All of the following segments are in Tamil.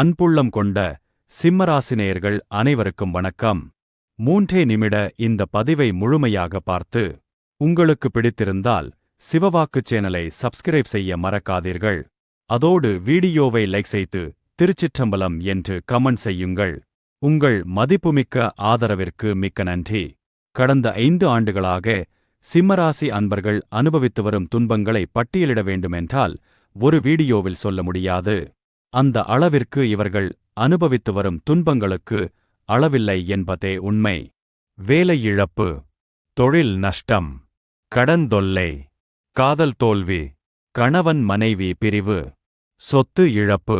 அன்புள்ளம் கொண்ட சிம்மராசினேயர்கள் அனைவருக்கும் வணக்கம். மூன்றே நிமிட இந்த பதிவை முழுமையாக பார்த்து உங்களுக்கு பிடித்திருந்தால் சிவவாக்கு சேனலை சப்ஸ்கிரைப் செய்ய மறக்காதீர்கள். அதோடு வீடியோவை லைக் செய்து திருச்சிற்றம்பலம் என்று கமெண்ட் செய்யுங்கள். உங்கள் மதிப்புமிக்க ஆதரவிற்கு மிக்க நன்றி. கடந்த ஐந்து ஆண்டுகளாக சிம்மராசி அன்பர்கள் அனுபவித்து வரும் துன்பங்களை பட்டியலிட வேண்டுமென்றால் ஒரு வீடியோவில் சொல்ல முடியாது. அந்த அளவிற்கு இவர்கள் அனுபவித்து வரும் துன்பங்களுக்கு அளவில்லை என்பதே உண்மை. வேலை இழப்பு தொழில் நஷ்டம் கடந்தொல்லை காதல் தோல்வி கணவன் மனைவி பிரிவு சொத்து இழப்பு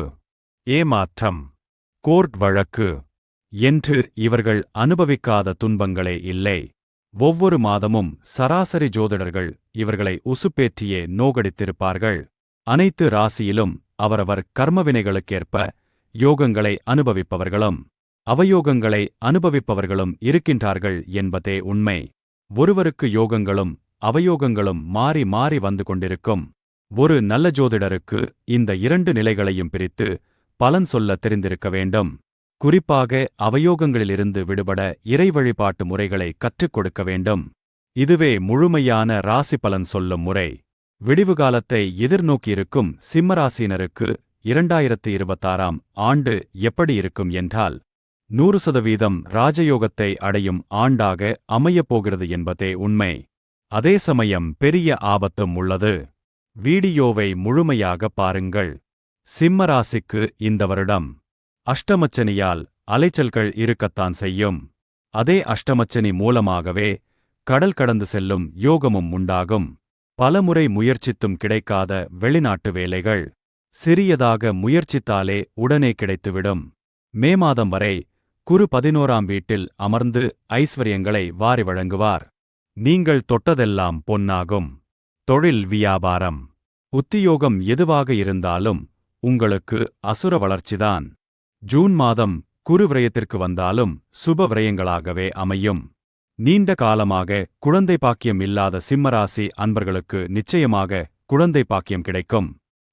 ஏமாற்றம் கோர்ட் வழக்கு என்று இவர்கள் அனுபவிக்காத துன்பங்களே இல்லை. ஒவ்வொரு மாதமும் சராசரி ஜோதிடர்கள் இவர்களை உசுப்பேற்றியே நோகடித்திருப்பார்கள். அனைத்து ராசியிலும் அவரவர் கர்மவினைகளுக்கேற்ப யோகங்களை அனுபவிப்பவர்களும் அவயோகங்களை அனுபவிப்பவர்களும் இருக்கின்றார்கள் என்பதே உண்மை. ஒருவருக்கு யோகங்களும் அவயோகங்களும் மாறி மாறி வந்து கொண்டிருக்கும். ஒரு நல்ல ஜோதிடருக்கு இந்த இரண்டு நிலைகளையும் பிரித்து பலன் சொல்ல தெரிந்திருக்க வேண்டும். குறிப்பாக அவயோகங்களிலிருந்து விடுபட இறை வழிபாட்டு முறைகளை கற்றுக் கொடுக்க வேண்டும். இதுவே முழுமையான ராசி பலன் சொல்லும் முறை. விடிவுகாலத்தை எதிர்நோக்கியிருக்கும் சிம்மராசினருக்கு இரண்டாயிரத்து இருபத்தாறாம் ஆண்டு எப்படி இருக்கும் என்றால் நூறு சதவீதம் ராஜயோகத்தை அடையும் ஆண்டாக அமையப் போகிறது என்பதே உண்மை. அதே சமயம் பெரிய ஆபத்தும் உள்ளது. வீடியோவை முழுமையாக பாருங்கள். சிம்மராசிக்கு இந்த வருடம் அஷ்டமச்சனியால் அலைச்சல்கள் இருக்கத்தான் செய்யும். அதே அஷ்டமச்சனி மூலமாகவே கடல் கடந்து செல்லும் யோகமும் உண்டாகும். பலமுறை முயற்சித்தும் கிடைக்காத வெளிநாட்டு வேலைகள் சிறியதாக முயற்சித்தாலே உடனே கிடைத்துவிடும். மே மாதம் வரை குறு பதினோராம் வீட்டில் அமர்ந்து ஐஸ்வர்யங்களை வாரி வழங்குவார். நீங்கள் தொட்டதெல்லாம் பொன்னாகும். தொழில் வியாபாரம். உத்தியோகம் எதுவாக இருந்தாலும் உங்களுக்கு அசுர வளர்ச்சிதான். ஜூன் மாதம் குறு விரயத்திற்கு வந்தாலும் சுப விரயங்களாகவே அமையும். நீண்ட காலமாக குழந்தை பாக்கியம் இல்லாத சிம்மராசி அன்பர்களுக்கு நிச்சயமாக குழந்தை பாக்கியம் கிடைக்கும்.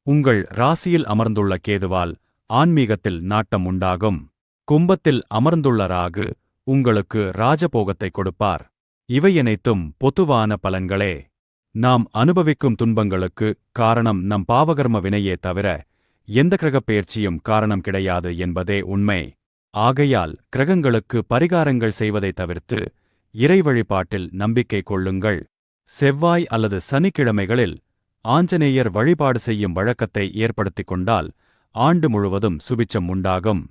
உங்கள் ராசியில் அமர்ந்துள்ள கேதுவால் ஆன்மீகத்தில் நாட்டம் உண்டாகும். கும்பத்தில் அமர்ந்துள்ள ராகு உங்களுக்கு ராஜபோகத்தை கொடுப்பார். இவையனைத்தும் பொதுவான பலன்களே. நாம் அனுபவிக்கும் துன்பங்களுக்கு காரணம் நம் பாவகர்ம வினையே தவிர எந்த கிரகப் பெயர்ச்சியும் காரணம் கிடையாது என்பதே உண்மை. ஆகையால் கிரகங்களுக்கு பரிகாரங்கள் செய்வதை தவிர்த்து இறை வழிபாட்டில் நம்பிக்கை கொள்ளுங்கள். செவ்வாய் அல்லது சனிக்கிழமைகளில் ஆஞ்சநேயர் வழிபாடு செய்யும் வழக்கத்தை ஏற்படுத்திக் கொண்டால் ஆண்டு முழுவதும் சுபிச்சம் உண்டாகும்.